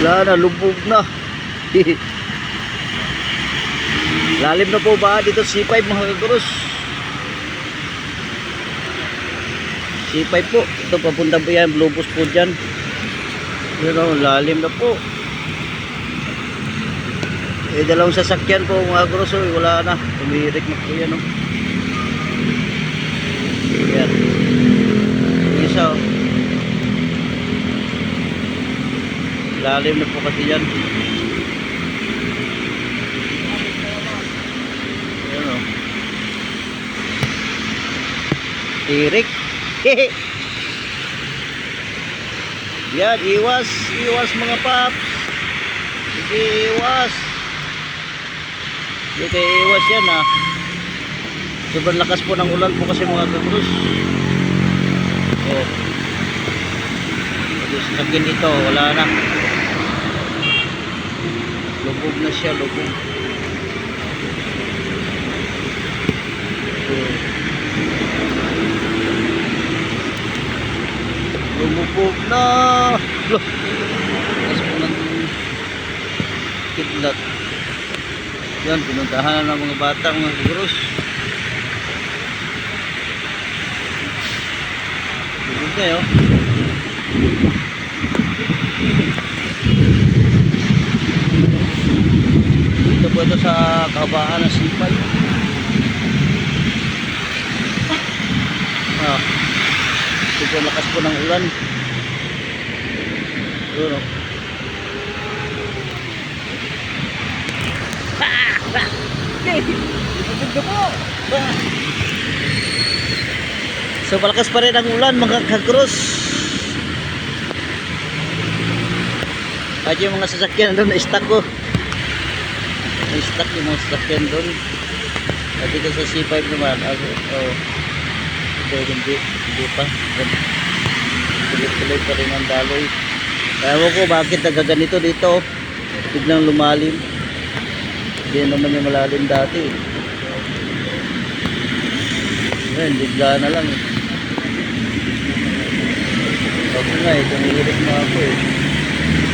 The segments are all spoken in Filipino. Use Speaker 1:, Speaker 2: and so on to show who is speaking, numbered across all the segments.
Speaker 1: Wala na, lubog na. Lalim na po ba dito C5 mga kagurus? C5 po. Ito papunta po yan. Blubos po dyan. Yun lalim na po. Eh, dalawang sasakyan po mga kagurus. oh, Wala na. Tumirik na po yan o. Yan. Yung Isa o. Lalim na po kasi yan. Ayan o. Tirik. yan, iwas. Iwas mga paps. Sige, iwas. Hindi kayo iwas yan ha. Sobrang lakas po ng ulan po kasi mga kakrus. Oh. Pag sakit dito, wala na. Lubog na siya, lubog. Oh. Lumubog na. Lakas po ng kidlat. Yan, pinuntahan na ng mga bata, mga kakrus. Lubog na yun. Dito sa kahabaan ng sipay. Ah, po lakas po ng ulan. Yun o. So malakas pa rin ang ulan mga kagros. At yung mga sasakyan doon na-stuck ko. Na-stuck yung mga sasakyan doon. At dito sa C5 naman. Ako, oh, ito hindi, hindi pa. Tuloy-tuloy pa rin ang daloy. Ewan ko bakit nagaganito dito. Biglang lumalim. Hindi naman yung malalim dati. Ngayon, bigla na lang eh. Sabi nga eh, tumihirik na ako eh.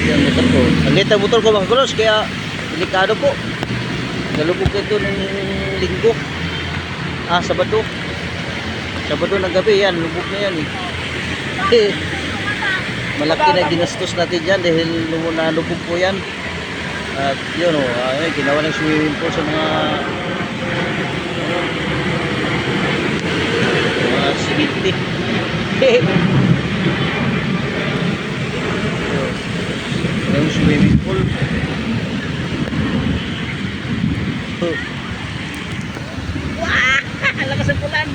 Speaker 1: Yan motor ko. Ang liit ang motor ko mga kulos, kaya delikado po. Nalubog ito ng linggo. Ah, Sabado. Sabado ng gabi yan, lubog na yan eh. Eh, malaki na ginastos natin dyan dahil nalubog po yan. At yun o, oh, ay, ginawa ng swimming pool sa mga mga simiti. Yung swimming pool.
Speaker 2: Wah! Ang lakas ng ulan.